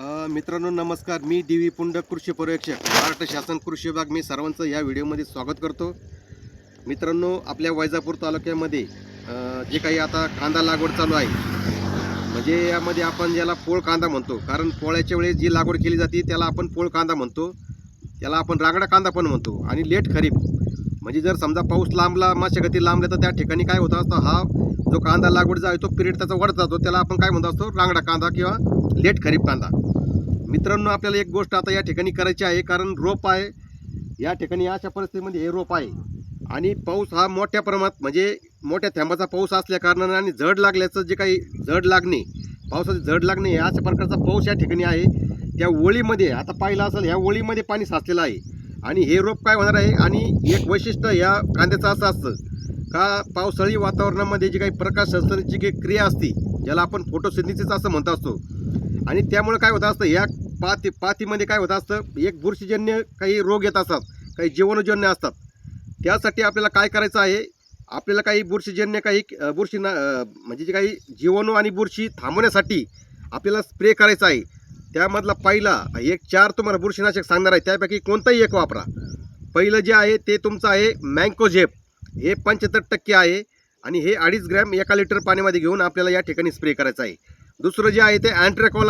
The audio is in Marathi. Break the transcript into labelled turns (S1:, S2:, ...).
S1: मित्रांनो नमस्कार. मी डी व्ही पुंड कृषी पर्यवेक्षक महाराष्ट्र शासन कृषी विभाग. मी सर्वांचं या व्हिडिओमध्ये स्वागत करतो. मित्रांनो आपल्या वैजापूर तालुक्यामध्ये जे काही आता कांदा लागवड चालू आहे म्हणजे यामध्ये आपण ज्याला पोळ कांदा म्हणतो कारण पोळ्याच्या वेळेस जी लागवड केली जाते त्याला आपण पोळ कांदा म्हणतो. त्याला आपण रांगडा कांदा पण म्हणतो. आणि लेट खरीप म्हणजे जर समजा पाऊस लांबला मशागती लांबल्या तर त्या ठिकाणी काय होत असतं हा जो कांदा लागवडीचा आहे तो पिरियड त्याचा वाढत जातो. त्याला आपण काय म्हणत असतो रांगडा कांदा किंवा लेट खरीप कांदा. मित्रांनो आपल्याला एक गोष्ट आता या ठिकाणी करायची आहे कारण रोप आहे. या ठिकाणी अशा परिस्थितीमध्ये हे रोप आहे. आणि पाऊस हा मोठ्या प्रमाणात म्हणजे मोठ्या थेंबाचा पाऊस असल्याकारणाने आणि झड लागल्याचं जे काही झड लागणे पावसाचे झड लागणे अशा प्रकारचा पाऊस या ठिकाणी आहे. त्या ओळीमध्ये आता पाहिलं असेल ह्या ओळीमध्ये पाणी साचलेलं आहे. आणि हे रोप काय होणार आहे? आणि एक वैशिष्ट्य या कांद्याचं असं असतं का पावसाळी वातावरणामध्ये जी काही प्रकाश संस्थानाची जी क्रिया असते ज्याला आपण फोटोसिंथेसिस असं म्हणत असतो आणि त्यामुळे काय होत असतं या पाती पातीमध्ये काय होत असतं एक बुरशीजन्य काही रोग येत असतात काही जीवनजन्य असतात. त्यासाठी आपल्याला काय करायचं आहे आपल्याला काही बुरशीजन्य काही बुरशी ना म्हणजे जे काही जीवाणू आणि बुरशी थांबवण्यासाठी आपल्याला स्प्रे करायचा आहे. त्यामधला पहिला एक चार तुम्हाला बुरशीनाशक सांगणार आहे त्यापैकी कोणताही एक वापरा. पहिलं जे आहे ते तुमचं आहे मँकोझेप. हे पंच्याहत्तर टक्के आहे आणि हे अडीच ग्रॅम एका लिटर पाण्यामध्ये घेऊन आपल्याला या ठिकाणी स्प्रे करायचं आहे. दुसरं जे आहे ते अँट्रेकॉल